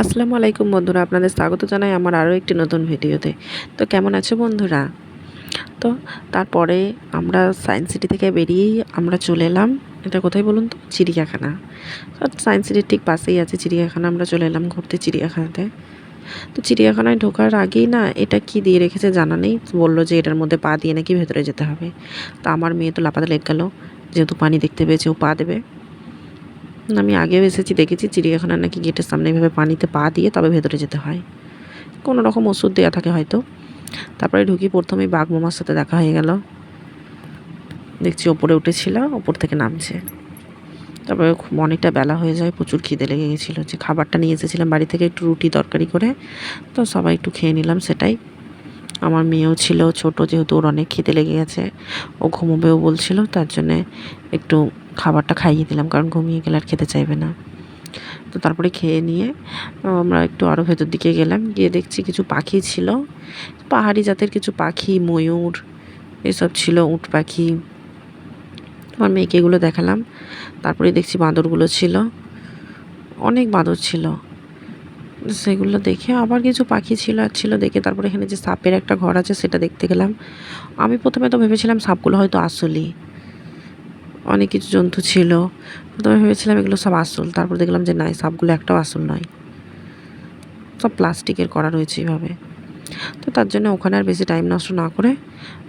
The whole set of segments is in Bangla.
আসসালামু আলাইকুম বন্ধুরা, আপনাদের স্বাগত জানাই আমার আরও একটি নতুন ভিডিওতে। তো কেমন আছো বন্ধুরা? তো তারপরে আমরা সায়েন্স সিটি থেকে বেরিয়েই আমরা চলে এলাম। এটা কোথায় বলুন তো? চিড়িয়াখানা। সায়েন্স সিটির ঠিক পাশেই আছে চিড়িয়াখানা, আমরা চলে এলাম ঘুরতে চিড়িয়াখানাতে। তো চিড়িয়াখানায় ঢোকার আগেই না, এটা কি দিয়ে রেখেছে জানা নেই। বলল যে এটার মধ্যে পা দিয়ে নাকি ভেতরে যেতে হবে। তা আমার মেয়ে তো লাপাতে লেগ গেল, যেহেতু পানি দেখতে পেয়েছে, ও পা দেবে। আমি আগেও এসেছি, দেখেছি চিড়িয়াখানা নাকি গেটের সামনে এভাবে পানিতে পা দিয়ে তবে ভেতরে যেতে হয়। কোনো রকম ওষুধ দেওয়া থাকে হয়তো। তারপরে ঢুকি, প্রথমেই বাঘ মামার সাথে দেখা হয়ে গেল। দেখছি ওপরে উঠেছিল, ওপর থেকে নামছে। তারপরে অনেকটা বেলা হয়ে যায়, প্রচুর খিদে লেগে গেছিল। যে খাবারটা নিয়ে এসেছিলাম, বাড়ি থেকে একটু রুটি তরকারি করে, তো সবাই একটু খেয়ে নিলাম সেটাই। আমার মেয়েও ছিল ছোট, যেহেতু ওর অনেক খিদে লেগে গেছে। ও ঘুমোবেও বলছিল, তার জন্যে একটু খাবারটা খাইয়ে দিলাম, কারণ ঘুমিয়ে গেলে আর খেতে চাইবে না। তো তারপরে খেয়ে নিয়ে আমরা একটু আরও ভেতর দিকে গেলাম, গিয়ে দেখছি কিছু পাখি ছিল। পাহাড়ি জাতের কিছু পাখি, ময়ূর, এসব ছিল, উট পাখি। আমার মেয়েকে এগুলো দেখালাম। তারপরে দেখছি বাঁদরগুলো ছিল। অনেক বাঁদর ছিল। সেগুলো দেখে আবার কিছু পাখি ছিল আর ছিল দেখে তারপরে এখানে যে সাপের একটা ঘর আছে সেটা দেখতে গেলাম। আমি প্রথমে তো ভেবেছিলাম সাপগুলো হয়তো আসলই। অনেক কিছু জন্তু ছিল। প্রথমে ভেবেছিলাম এগুলো সব আসল। তারপর দেখলাম যে নাই সাপগুলো একটাও আসল নয়। সব প্লাস্টিকের করা রয়েছে এইভাবে। তো তার জন্য ওখানে আর বেশি টাইম নষ্ট না করে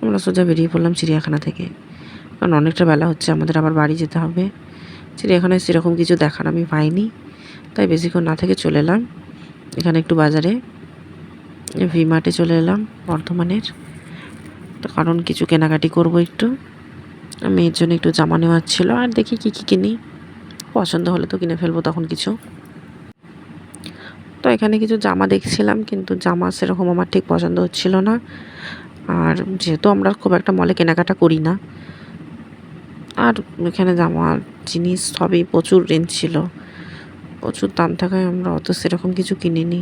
আমরা সোজা বেরিয়ে পড়লাম চিড়িয়াখানা থেকে। কারণ অনেকটা বেলা হচ্ছে, আমাদের আবার বাড়ি যেতে হবে। চিড়িয়াখানায় সেরকম কিছু দেখার আমি পাইনি। তাই বেশিক্ষণ না থেকে চলে এলাম। এখানে একটু বাজারে। ভি মার্টে চলে এলাম বর্ধমানের। তো কারণ কিছু কেনাকাটি করব একটু। মেয়ের জন্য একটু জামা নেওয়ার ছিল আর দেখি কী কী কিনি। পছন্দ হলে তো কিনে ফেলব তখন কিছু। তো এখানে কিছু জামা দেখছিলাম কিন্তু জামা সেরকম আমার ঠিক পছন্দ হচ্ছিল না। আর যেহেতু আমরা খুব একটা মলে কেনাকাটা করি না আর এখানে জামা জিনিস সবই প্রচুর রেঞ্জ ছিল। প্রচুর দাম থাকায় আমরা অত সেরকম কিছু কিনিনি।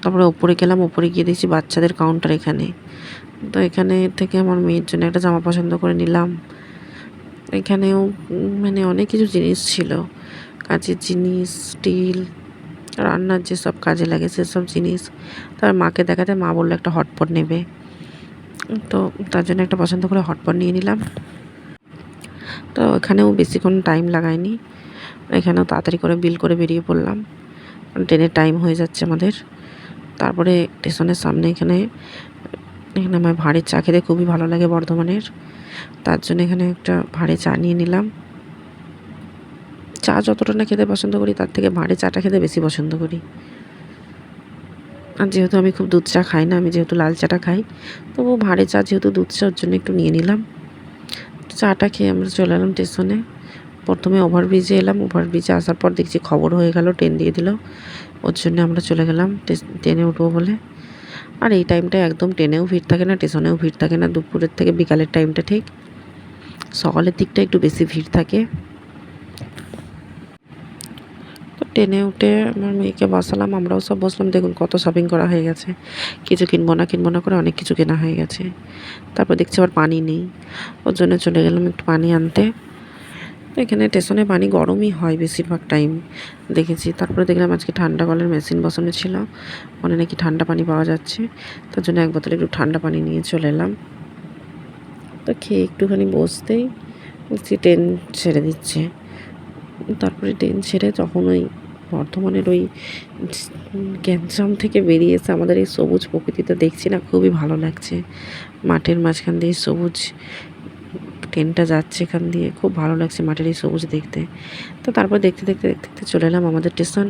তারপরে ওপরে গেলাম, ওপরে গিয়ে দেখছি বাচ্চাদের কাউন্টার এখানে। তো এখানে থেকে আমার মেয়ের জন্য একটা জামা পছন্দ করে নিলাম। এখানেও মানে অনেক কিছু জিনিস ছিল। কাজের জিনিস, স্টিল, রান্নার যেসব কাজে লাগে সেসব জিনিস। তার মাকে দেখাতে মা বলল একটা হটপট নেবে। তো তার জন্য একটা পছন্দ করে হটপট নিয়ে নিলাম। তো এখানেও বেশিক্ষণ টাইম লাগায়নি এখানেও তাড়াতাড়ি করে বিল করে বেরিয়ে পড়লাম। ট্রেনের টাইম হয়ে যাচ্ছে আমাদের। তারপরে স্টেশনের সামনে এখানে এখানে আমার ভাঁড়ের চা খেতে খুবই ভালো লাগে বর্ধমানের। তার জন্য এখানে একটা ভাঁড়ে চা নিয়ে নিলাম। চা যতটা না খেতে পছন্দ করি, তার থেকে ভাঁড়ে চাটা খেতে বেশি পছন্দ করি। আর যেহেতু আমি খুব দুধ চা খাই না, আমি যেহেতু লাল চাটা খাই তবু ভাঁড়ে চা যেহেতু দুধ চা, ওর জন্য একটু নিয়ে নিলাম। চাটা খেয়ে আমরা চলে এলাম স্টেশনে। প্রথমে ওভারব্রিজে এলাম ওভারব্রিজে আসার পর দেখছি খবর হয়ে গেল ট্রেন দিয়ে দিল। ওর জন্য আমরা চলে গেলাম ট্রেনে উঠবো বলে। আর এই টাইমটা একদম ট্রেনেও ভিড় থাকে না স্টেশনেও ভিড় থাকে না, দুপুরের থেকে বিকালের টাইমটা ঠিক। সকালের দিকটা একটু বেশি ভিড় থাকে। তো ট্রেনে উঠে আমার মেয়েকে বসালাম, আমরাও সব বসলাম, দেখুন কত শপিং করা হয়ে গেছে। কিছু কিনবো না কিনবো না করে অনেক কিছু কেনা হয়ে গেছে। তারপর দেখছি আবার পানি নেই। ওর জন্য চলে গেলাম একটু পানি আনতে। এখানে স্টেশনে পানি গরমই হয় বেশিরভাগ টাইম দেখেছি। তারপরে দেখলাম আজকে ঠান্ডা কলের মেশিন বসানো ছিল। ওখানে নাকি ঠান্ডা পানি পাওয়া যাচ্ছে। তার জন্য এক বোতলে একটু ঠান্ডা পানি নিয়ে চলে এলাম। তো খেয়ে একটুখানি বসতেই দেখছি ট্রেন ছেড়ে দিচ্ছে। তারপরে ট্রেন ছেড়ে তখন ওই বর্ধমানের ওই গ্যাঞ্জাম থেকে বেরিয়ে এসে আমাদের এই সবুজ প্রকৃতিটা দেখছি না, খুবই ভালো লাগছে। মাঠের মাঝখান দিয়ে সবুজ ট্রেনটা যাচ্ছে এখান দিয়ে। খুব ভালো লাগছে এই সবুজ দেখতে। তো তারপর দেখতে দেখতে দেখতে দেখতে চলে এলাম আমাদের স্টেশন।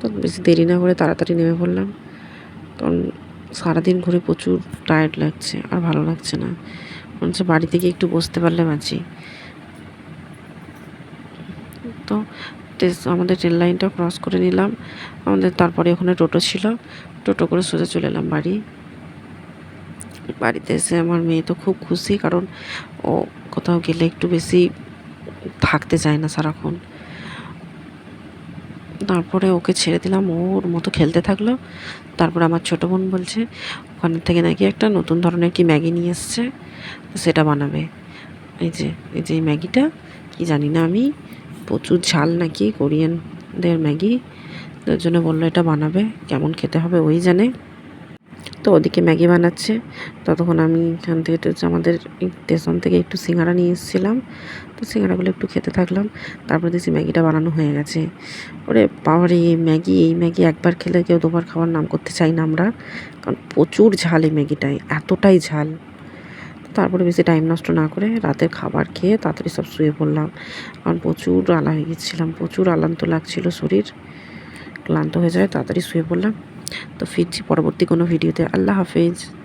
তো বেশি দেরি না করে তাড়াতাড়ি নেমে পড়লাম। কারণ সারাদিন ঘুরে প্রচুর টায়ার্ড লাগছে, আর ভালো লাগছে না। মনে হচ্ছে বাড়ি থেকে একটু বসতে পারলে বাঁচি। তো আমাদের ট্রেন লাইনটা ক্রস করে নিলাম। আমাদের তারপরে ওখানে টোটো ছিল। টোটো করে সোজা চলে এলাম বাড়ি। বাড়িতে এসে আমার মেয়ে তো খুব খুশি, কারণ ও কোথাও গেলে একটু বেশি থাকতে চায় না সারাক্ষণ। তারপরে ওকে ছেড়ে দিলাম ওর মতো খেলতে থাকল। তারপরে আমার ছোটো বোন বলছে, ওখান থেকে নাকি একটা নতুন ধরনের কি ম্যাগি নিয়ে এসছে, সেটা বানাবে। এই যে এই যে ম্যাগিটা, কি জানি না আমি, প্রচুর ঝাল নাকি কোরিয়ানদের ম্যাগি তো ওর জন্য বলল এটা বানাবে, কেমন খেতে হবে ওই জানে। তো ওদিকে ম্যাগি বানাচ্ছে। ততক্ষণ আমি এখান থেকে আমাদের স্টেশন থেকে একটু সিঙ্গারা নিয়ে এসেছিলাম। তো সিঙ্গারাগুলো একটু খেতে থাকলাম। তারপর দেখছি ম্যাগিটা বানানো হয়ে গেছে। ওরে বাবারে, এই ম্যাগি এই ম্যাগি একবার খেলে কেউ দুবার খাওয়ার নাম করতে চাই না আমরা। কারণ প্রচুর ঝাল এই ম্যাগিটায়, এতটাই ঝাল। তারপরে বেশি টাইম নষ্ট না করে রাতের খাবার খেয়ে তাড়াতাড়ি সব শুয়ে পড়লাম। কারণ প্রচুর আলা হয়ে গেছিলাম, প্রচুর আলান্ত লাগছিল শরীর। ক্লান্ত হয়ে যায় তাড়াতাড়ি শুয়ে পড়লাম। তো ফিরছি পরবর্তী কোনো ভিডিওতে। আল্লাহ হাফেজ।